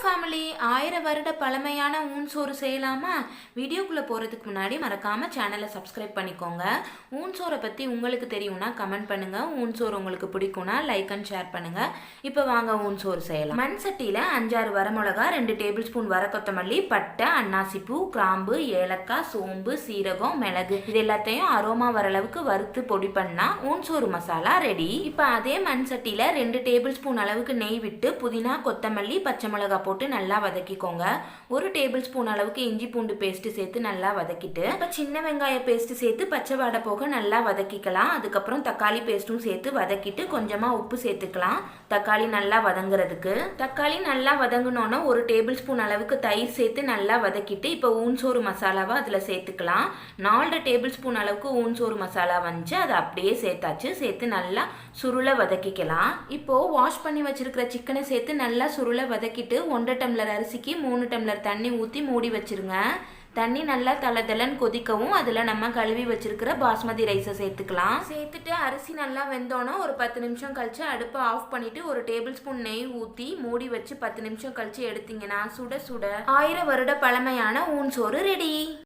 Family ஆயிரம் வருட பழமையான ஊன் சோறு செய்யலாமா? வீடியோக்குள்ளே போகிறதுக்கு முன்னாடி மறக்காமல் சேனலை சப்ஸ்கிரைப் பண்ணிக்கோங்க. ஊன் சோறை பற்றி உங்களுக்கு தெரியும்னா கமெண்ட் பண்ணுங்கள் ஊன் சோறு உங்களுக்கு பிடிக்கும்னா லைக் அண்ட் ஷேர் பண்ணுங்கள் இப்போ வாங்க ஊன் சோறு செய்யலாம். மண் சட்டியில் அஞ்சாறு வரமிளகா ரெண்டு டேபிள் ஸ்பூன் வர கொத்தமல்லி பட்டை அன்னாசிப்பூ கிராம்பு ஏலக்காய் சோம்பு சீரகம் மிளகு. இது எல்லாத்தையும் அரோமா வர அளவுக்கு வறுத்து பொடி பண்ணால் ஊன் சோறு மசாலா ரெடி இப்போ அதே மண் சட்டியில் ரெண்டு டேபிள் ஸ்பூன் அளவுக்கு நெய் விட்டு புதினா கொத்தமல்லி பச்சை மிளகாய் போட்டு நல்லா வதக்கிக்கோங்க. ஒரு டேபிள் ஸ்பூன் அளவுக்கு இஞ்சி பூண்டு பேஸ்ட்டு சேர்த்து நல்லா வதக்கிட்டு இப்போ சின்ன வெங்காய பேஸ்ட்டு சேர்த்து பச்சை வாடை போக நல்லா வதக்கிக்கலாம். அதுக்கப்புறம் தக்காளி பேஸ்ட்டும் சேர்த்து வதக்கிட்டு கொஞ்சமாக உப்பு சேர்த்துக்கலாம். தக்காளி நல்லா வதங்குறதுக்கு. தக்காளி நல்லா வதங்கினோன்னா ஒரு டேபிள் ஸ்பூன் அளவுக்கு தயிர் சேர்த்து நல்லா வதக்கிட்டு இப்போ ஊன்சோறு மசாலாவை அதில் சேர்த்துக்கலாம். நாலு டேபிள் ஸ்பூன் அளவுக்கு ஊன்சோறு மசாலா வந்துச்சு. அதை அப்படியே சேர்த்தாச்சு. சேர்த்து நல்லா சுருளை வதக்கிக்கலாம். இப்போது வாஷ் பண்ணி வச்சுருக்கிற சிக்கனை சேர்த்து நல்லா சுருளை வதக்கிட்டு ஒன்றரை டம்ளர் அரிசிக்கு மூணு டம்ளர் தண்ணி ஊற்றி மூடி வச்சுருங்க. தண்ணி நல்லா தள தளன்னு கொதிக்கவும் அதில் நம்ம கழுவி வச்சுருக்கிற பாஸ்மதி ரைஸை சேர்த்துக்கலாம். சேர்த்துட்டு அரிசி நல்லா வெந்தோன்னா ஒரு பத்து நிமிஷம் கழித்து அடுப்பை ஆஃப் பண்ணிவிட்டு ஒரு டேபிள் ஸ்பூன் நெய் ஊற்றி மூடி வச்சு பத்து நிமிஷம் கழித்து எடுத்தீங்கன்னா சுட சுட ஆயிரம் வருட பழமையான ஊன் சோறு ரெடி.